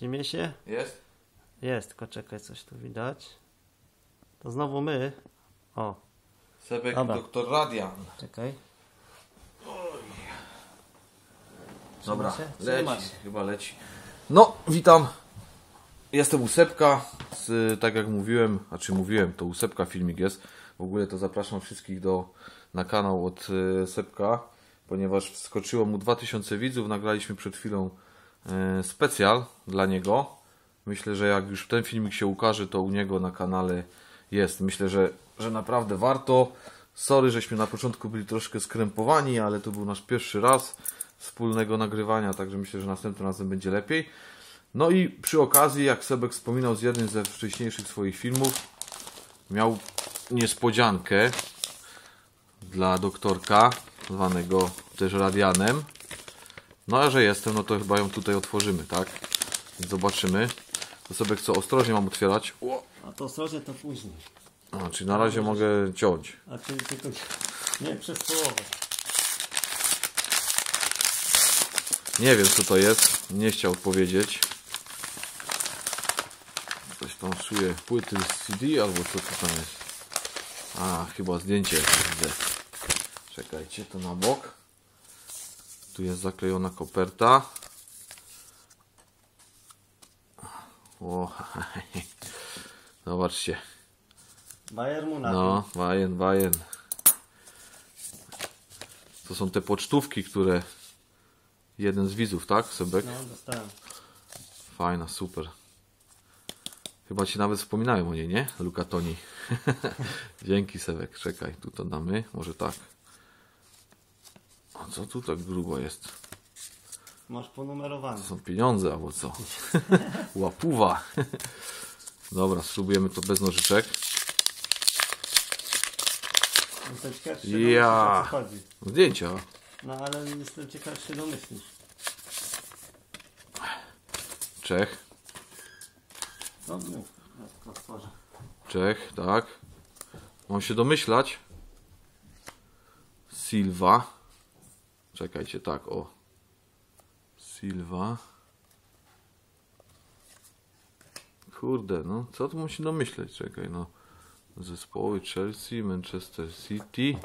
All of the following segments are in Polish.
Widzimy się? Jest? Jest, tylko czekaj, coś tu widać. To znowu my. O, Sebek Dobra. doktor Radian. czekaj. Dobra, się? leci, się. chyba leci. No, witam. Jestem u Sepka. Z, tak jak mówiłem, a czy mówiłem, to u Sepka filmik jest. W ogóle to zapraszam wszystkich do, na kanał od e, Sepka, ponieważ wskoczyło mu 2000 widzów. Nagraliśmy przed chwilą specjal dla niego. Myślę, że jak już ten filmik się ukaże, to u niego na kanale jest. Myślę, że, że naprawdę warto. Sorry, żeśmy na początku byli troszkę skrępowani, ale to był nasz pierwszy raz wspólnego nagrywania, także myślę, że następnym razem będzie lepiej. No i przy okazji, jak Sebek wspominał z jednym ze wcześniejszych swoich filmów, miał niespodziankę dla doktorka, zwanego też Radianem. No a że jestem, no to chyba ją tutaj otworzymy, tak? Więc zobaczymy. To Sebek co, ostrożnie mam otwierać. O! A to ostrożnie to później. A, czyli na razie mogę ciąć. A ty tylko nie przez połowę. Nie wiem co to jest, nie chciał powiedzieć. Coś tam czuje płyty z CD albo co to tam jest. A, chyba zdjęcie widzę. Czekajcie, to na bok. Tu jest zaklejona koperta. O, zobaczcie. Bayer mu na No, Bajen, Bajen. To są te pocztówki, które jeden z widzów, tak, Sebek? No, dostałem. Fajna, super. Chyba ci nawet wspominałem o niej, nie? Luka Toni. Dzięki Sewek. Czekaj, tu to damy. Może tak. Co tu tak grubo jest? Masz ponumerowane. To są pieniądze albo co? Łapuwa. Dobra, spróbujemy to bez nożyczek. Jestem ciekaw, czy Ja. co chodzi. Zdjęcia. No ale jestem ciekaw, czy się domyślisz. Czech. No mów. Czech, tak. Mam się domyślać. Silva. Czekajcie, tak, o. Silva. Kurde, no, co tu mam się domyśleć? Czekaj, no. Zespoły Chelsea, Manchester City.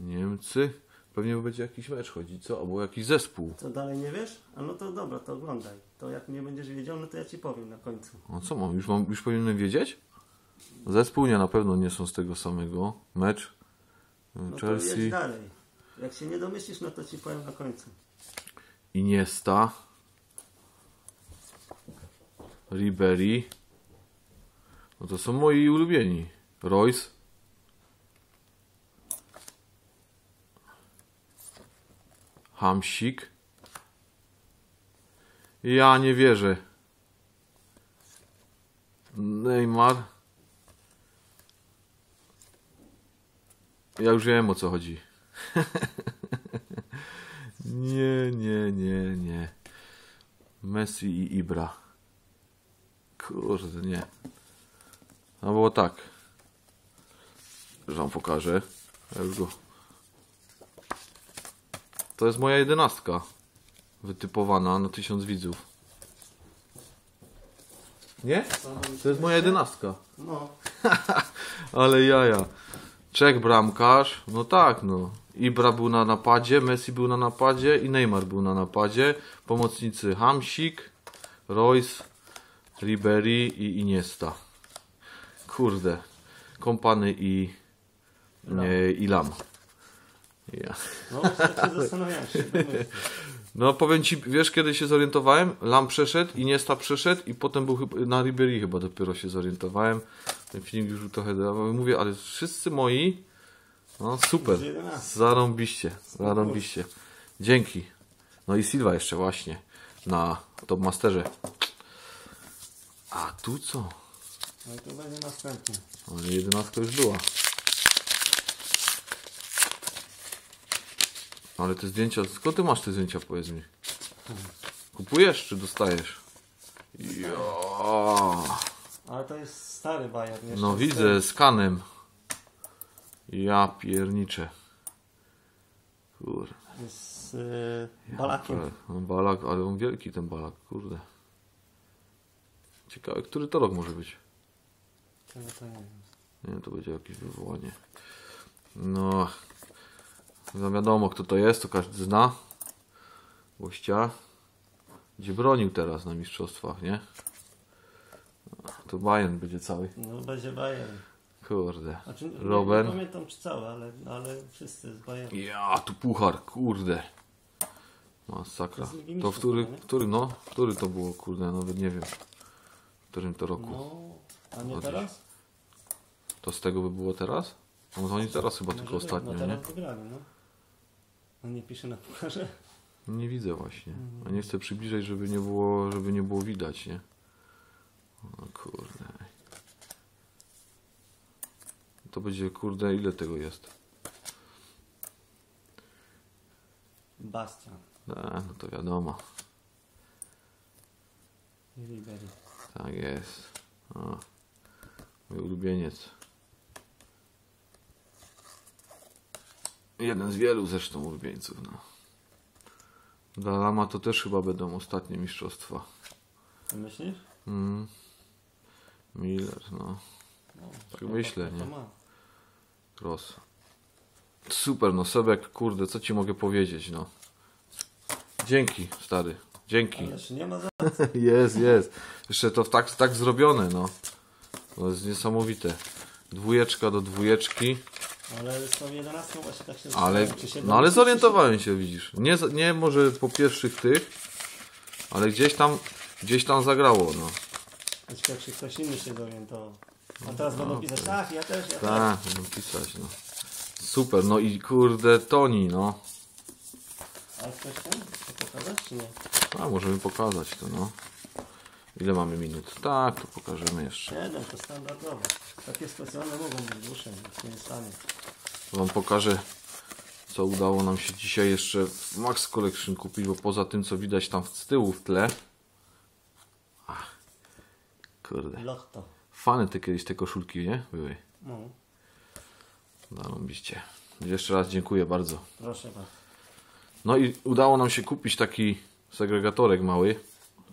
Niemcy. Pewnie będzie jakiś mecz chodzić, co? Albo jakiś zespół. Co dalej nie wiesz? A no to dobra, to oglądaj. To jak nie będziesz wiedział, no to ja ci powiem na końcu. No co mam? Już, mam, już powinienem wiedzieć? Zespół nie, na pewno nie są z tego samego. Mecz. No to Chelsea. jedź dalej. Jak się nie domyślisz, no to ci powiem na końcu. Iniesta, Ribery. No to są moi ulubieni. Royce. Hamsik. Ja nie wierzę. Neymar. Ja już wiem o co chodzi. Nie, nie, nie, nie. Messi i Ibra. Kurde, nie. No było tak. Że wam pokażę. Ja już go. To jest moja jedenastka. Wytypowana na tysiąc widzów. Nie? To jest moja jedenastka. No, Ale jaja. Czech bramkarz, no tak, no. Ibra był na napadzie, Messi był na napadzie i Neymar był na napadzie. Pomocnicy Hamsik, Royce, Ribery i Iniesta. Kurde. Kompany i, nie, i Lam. Ja. no zastanawiam się. domyślisz. No powiem ci, wiesz kiedy się zorientowałem? Lam przeszedł, Iniesta przeszedł i potem był na Ribery chyba dopiero się zorientowałem. Ten film już był trochę, mówię, ale wszyscy moi, no super, Z 11. zarąbiście, zarąbiście. Dzięki. No i Silva jeszcze właśnie na Top Masterze. A tu co? No i to będzie następny. Ale jedenastka już była. Ale te zdjęcia, skąd ty masz te zdjęcia, powiedz mi? Kupujesz czy dostajesz? Ja. Ale to jest stary Bayer. nie? No widzę, skanem. Ja pierniczę. Kurde. Z y, balakiem. Ale, no, balak, ale on wielki ten balak, kurde. Ciekawe, który to rok może być? Tego to nie wiem. Nie wiem, to będzie jakieś wywołanie. No, no wiadomo kto to jest, to każdy zna. Gościa. Gdzie bronił teraz na mistrzostwach, nie? To Bayern będzie cały. No będzie Bayern. Kurde. Znaczy, nie, Robben. nie pamiętam czy cały, ale, ale wszyscy z Bayern. Ja, tu puchar, kurde. Masakra. To To w który, chyba, nie? który, no, który to było, kurde, nawet nie wiem. W którym to roku. No, a nie Chodzisz. teraz? To z tego by było teraz? No to oni teraz chyba tylko Może wy- ostatnio, No nie? teraz wygrali, no. On nie pisze na pucharze? Nie widzę właśnie. Mhm. A nie chcę przybliżać, żeby nie było, żeby nie było widać, nie? O kurde. To będzie, kurde, ile tego jest? Bastian A, no to wiadomo. i Ribery. Tak jest. O, mój ulubieniec. Jeden z wielu zresztą ulubieńców, no. Dla Lama to też chyba będą ostatnie mistrzostwa. Myślisz? Mm. Miller, no. No, Tak myślę, to nie? ma. Cross. Super, no Sebek, kurde, co ci mogę powiedzieć, no. Dzięki, stary. Dzięki. Ależ nie ma za... Jest, jest. Jeszcze to tak, tak zrobione, no. To jest niesamowite. Dwójeczka do dwójeczki, Ale z tą 11 właśnie tak się ale, no ale zorientowałem się, widzisz. Nie, nie może po pierwszych tych, ale gdzieś tam, gdzieś tam zagrało, no. Czy ktoś inny się zorientował. A teraz będą pisać, tak, ja też, ja też. Tak, będę pisać, no. Super, no i kurde, Toni, no. A ktoś ten? To pokazać, czy nie? A, możemy pokazać to, no. Ile mamy minut? Tak, to pokażemy jeszcze. 7 to standardowo. Takie specjalne mogą być dłuższe, nic nie stanie. Wam pokażę, co udało nam się dzisiaj jeszcze w Max Collection kupić, bo poza tym, co widać tam z tyłu w tle. Ach, kurde. Lotto. Fany te kiedyś te koszulki, nie? Były. No, Zarobiście. Jeszcze raz dziękuję bardzo. proszę bardzo. No i udało nam się kupić taki segregatorek mały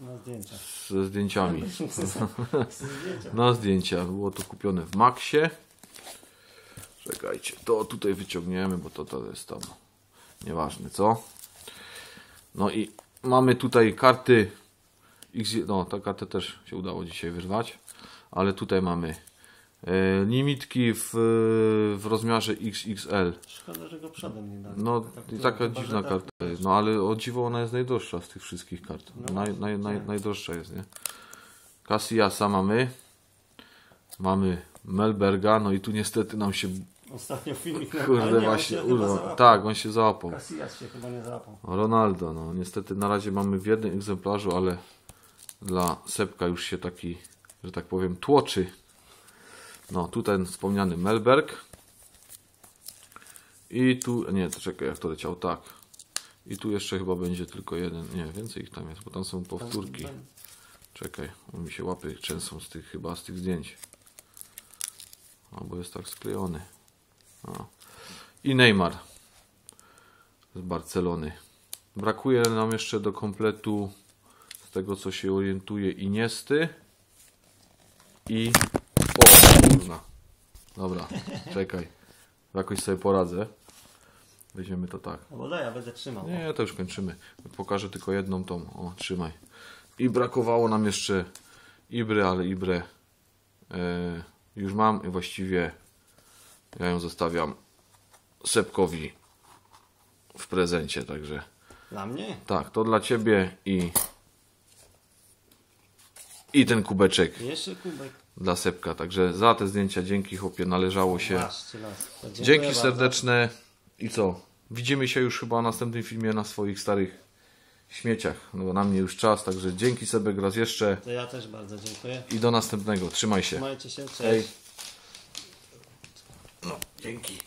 Na zdjęcia. ze zdjęciami. Zdjęcia. Na zdjęcia. Było to kupione w Maxie. Czekajcie, to tutaj wyciągniemy, bo to, to jest tam nieważne, co? No i mamy tutaj karty X, no ta kartę też się udało dzisiaj wyrwać, ale tutaj mamy e, limitki w, w rozmiarze XXL. Szkoda, że go przodem nie dali. No Tak, i to taka że dziwna tak, karta jest. No ale o dziwo ona jest najdroższa z tych wszystkich kart. No naj, naj, naj, tak. najdroższa jest, nie? Cassiasa mamy. Mamy Melberga, no i tu niestety nam się Ostatnio filmik na kurde właśnie załapał. Tak, on się załapał. Casillas się chyba nie załapał. Ronaldo, no niestety na razie mamy w jednym egzemplarzu, ale dla Sepka już się taki, że tak powiem, tłoczy. No, tutaj wspomniany Melberg. I tu, nie, to czekaj, jak to leciał, tak. I tu jeszcze chyba będzie tylko jeden, nie, więcej ich tam jest, bo tam są powtórki. Czekaj, bo mi się łapy trzęsą z tych, chyba z tych zdjęć. Albo jest tak sklejony. O. I Neymar z Barcelony. Brakuje nam jeszcze do kompletu z tego co się orientuje Iniesty i o kurna. Dobra, czekaj. Jakoś sobie poradzę. Weźmiemy to tak. Albo daj, ja będę trzymał. Nie, to już kończymy. Pokażę tylko jedną tą. O, trzymaj. I brakowało nam jeszcze Ibry, ale Ibrę e, już mam i właściwie ja ją zostawiam Sepkowi w prezencie, także Dla mnie? tak, to dla Ciebie i i ten kubeczek Jeszcze kubek. dla Sepka, także za te zdjęcia dzięki chłopie, należało się. Dzięki bardzo. serdeczne i co? Widzimy się już chyba w następnym filmie na swoich starych śmieciach. No bo na mnie już czas, także dzięki Sebek raz jeszcze To ja też bardzo dziękuję. i do następnego. Trzymaj się. Trzymajcie się, cześć. Hej. No, dzięki.